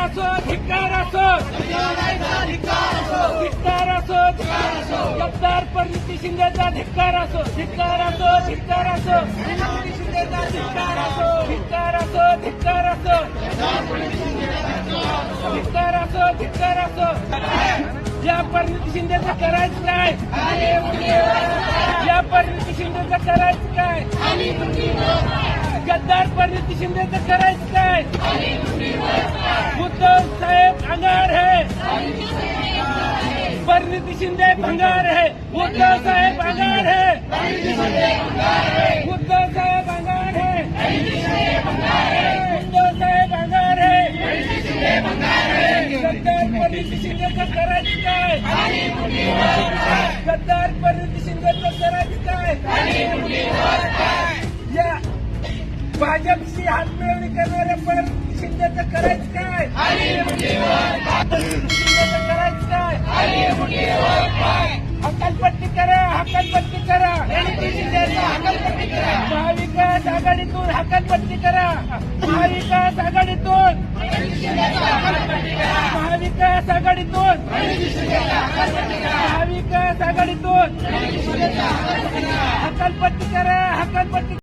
असो धिक्कार असो धिक्कार असो गद्दार परिणिती शिंदेचा धिक्कार असो धिक्कार असो धिक्कार असो धिक्कार असो धिक्कार असो धिक्कार असो धिक्कार असो धिक्कार असो ज्या परिणिती शिंदेचा करायचं काय? या परिणिती शिंदेचा करायचं काय? गद्दार परिणिती शिंदेचं करायचं काय? उद्धव साहेब अंगार है। परिणिती शिंदे भंगार है। उद्धव साहेब अंगार है। उद्धव साहेब अंगार है। उद्धव साहेब अंगार है। गद्दार परिणिती शिंदेचं करायचं काय गद्दार परिणिती शिंदेचं करायचं काय या भाजपशी हातमिळवणी करणाऱ्या परिणिती शिंदेचं करायचं काय हकालपट्टी करा हकालपट्टी करा. हकालपट्टी करा महाविकास आघाडीतून हकालपट्टी करा महाविकास आघाडीतून महाविकास आघाडीतून महाविकास आघाडीतून हकालपट्टी करा हकालपट्टी